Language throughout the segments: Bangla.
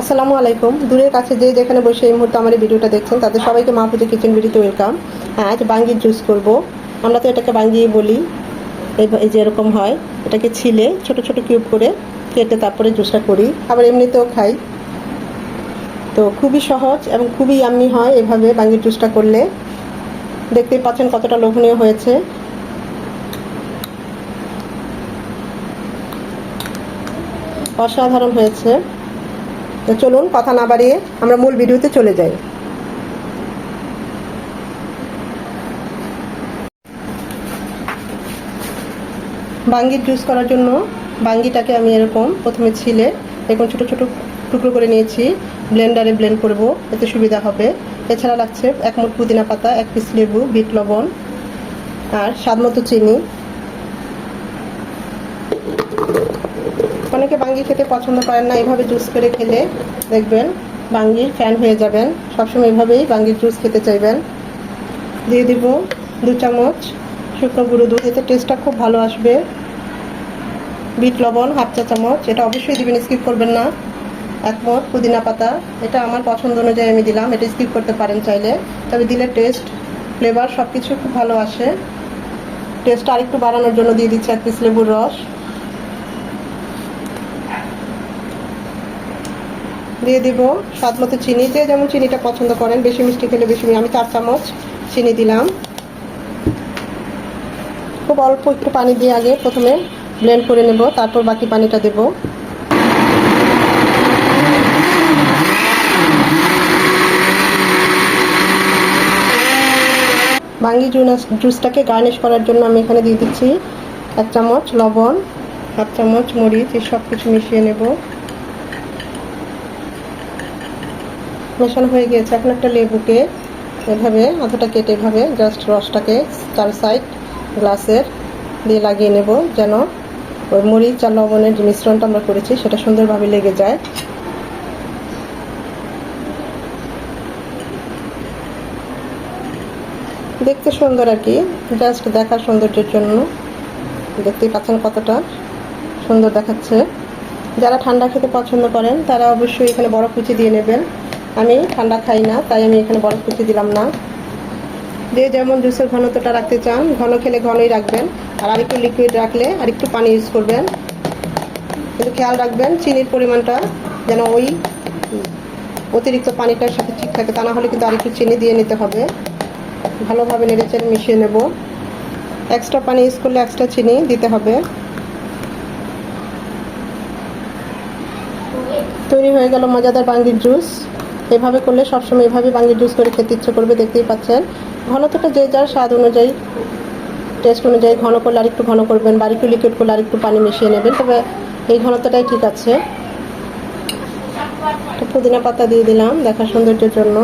আসসালামু আলাইকুম। দূরের কাছে যে যেখানে বসে এই মুহূর্তে আমার ভিডিওটা দেখছেন, তাদের সবাইকে মাহফুজের কিচেন ভিডিওতে ওয়েলকাম হ্যাঁ আজ বাঙ্গির জুস করব। আমরা তো এটাকে বাঙ্গিয়ে বলি, এই যে এরকম হয়। এটাকে ছিলে, ছোট ছোট কিউব করে কেটে তারপরে জুসটা করি। আবার এমনিতেও খাই। তো খুবই সহজ এবং খুবই ইয়াম্মি হয় এভাবে বাঙ্গির জুসটা করলে। দেখতেই পাচ্ছেন কতটা লোভনীয় হয়েছে। অসাধারণ হয়েছে। তো চলুন কথা না বাড়িয়ে আমরা মূল ভিডিওতে চলে যাই। বাঙ্গির জুস করার জন্য বাঙ্গিটাকে আমি এরকম প্রথমে ছিলে, এরকম ছোট ছোট টুকরো করে নিয়েছি ব্লেন্ডারে ব্লেন্ড করব, এতে সুবিধা হবে। এছাড়া লাগছে এক মুঠ পুদিনা পাতা, এক পিস লেবু, বিট লবণ, আর স্বাদ মতো চিনি। অনেকে বাঙ্গি খেতে পছন্দ করেন না, এভাবে জুস করে খেলে দেখবেন বাঙ্গির ফ্যান হয়ে যাবেন। সবসময় এভাবেই বাঙ্গির জুস খেতে চাইবেন। দিয়ে দিব দু চামচ শুকনো গুঁড়ো দুধ, এতে টেস্টটা খুব ভালো আসবে। বিট লবণ, হাফ চা চামচ, এটা অবশ্যই দিবেন স্কিপ করবেন না। এক মোট পুদিনা পাতা, এটা আমার পছন্দ অনুযায়ী আমি দিলাম, এটা স্কিপ করতে পারেন চাইলে। তবে দিলে টেস্ট ফ্লেভার সব কিছু খুব ভালো আসে। টেস্ট আরেকটু বাড়ানোর জন্য দিয়ে দিচ্ছি এক পিস লেবুর রস। দিয়ে দিব। স্বাদ মতো চিনি যে যেমন চিনিটা পছন্দ করেন, বেশি মিষ্টি খেলে বেশি আমি চার চামচ চিনি দিলাম। খুব অল্প একটু পানি দিয়ে আগে প্রথমে ব্লেন্ড করে নেব, তারপর বাকি পানিটা দেব। বাঙ্গি জুসটাকে গার্নিশ করার জন্য আমি এখানে দিয়ে দিচ্ছি এক চামচ লবণ, হাফ চামচ মরিচ, এই সব কিছু মিশিয়ে নেব। মেশানো হয়ে গিয়েছে। এখন একটা লেবুকে এভাবে মাথাটা কেটে এভাবে জাস্ট রসটাকে চার সাইড গ্লাসের দিয়ে লাগিয়ে নেব যেন ওই মরিচ আর লবণের যে মিশ্রণটা আমরা করেছি, সেটা সুন্দরভাবে লেগে যায়। দেখতে সুন্দর আর কি। জাস্ট দেখার সৌন্দর্যের জন্য দেখতেই পাচ্ছেন কতটা সুন্দর দেখাচ্ছে। যারা ঠান্ডা খেতে পছন্দ করেন, তারা অবশ্যই এখানে বরফ কুচি দিয়ে নেবেন। আমি ঠান্ডা খাই না, তাই আমি এখানে বরফ কুচি দিলাম না। যে যেমন জুসের ঘনত্বটা রাখতে চান, ঘন খেলে ঘনই রাখবেন। আর আরেকটু লিকুইড রাখলে আরেকটু পানি ইউজ করবেন। কিন্তু খেয়াল রাখবেন, চিনির পরিমাণটা যেন ওই অতিরিক্ত পানিটার সাথে ঠিক থাকে, তা না হলে কিন্তু আরেকটু চিনি দিয়ে নিতে হবে। ভালোভাবে নেড়েচেড়ে মিশিয়ে নেব। এক্সট্রা পানি ইউজ করলে এক্সট্রা চিনি দিতে হবে। তৈরি হয়ে গেল মজাদার বাঙ্গির জুস এভাবে করলে সবসময় এভাবে বাঙ্গির জুস করে খেতে ইচ্ছে করবে, দেখতেই পাচ্ছেন। ঘনত্বটা যে যার স্বাদ অনুযায়ী টেস্ট অনুযায়ী ঘন করলে আরেকটু ঘন করবেন বা আরেকটু লিকুইড করলে আরেকটু পানি মিশিয়ে নেবেন। তবে এই ঘনত্বটাই ঠিক আছে। পুদিনা পাতা দিয়ে দিলাম দেখা সৌন্দর্যের জন্য।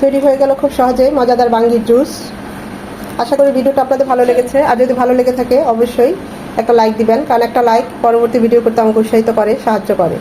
তৈরি হয়ে গেল খুব সহজেই মজাদার বাঙ্গির জুস আশা করি ভিডিওটা আপনাদের ভালো লেগেছে। আর যদি ভালো লেগে থাকে, অবশ্যই একটা লাইক দিবেন। কারণ একটা লাইক পরবর্তী ভিডিও করতে আমাকে উৎসাহিত করে, সাহায্য করে।